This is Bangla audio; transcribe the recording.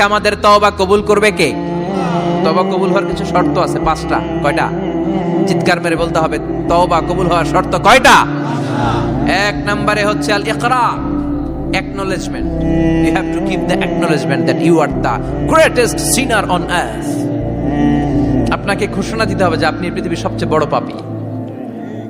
পক্ষে আমাদের তওবা কবুল করবে কে? তওবা কবুল হওয়ার কিছু শর্ত আছে, পাঁচটা। কয়টা? চিৎকার মেরে বলতে হবে, তওবা কবুল হওয়ার শর্ত কয়টা? এক নম্বরে হচ্ছে আল ইকরা acknowledgement you have to give the acknowledgement that you are the greatest sinner on earth আপনাকে ঘোষণা দিতে হবে যে আপনি পৃথিবীর সবচেয়ে বড় পাপী।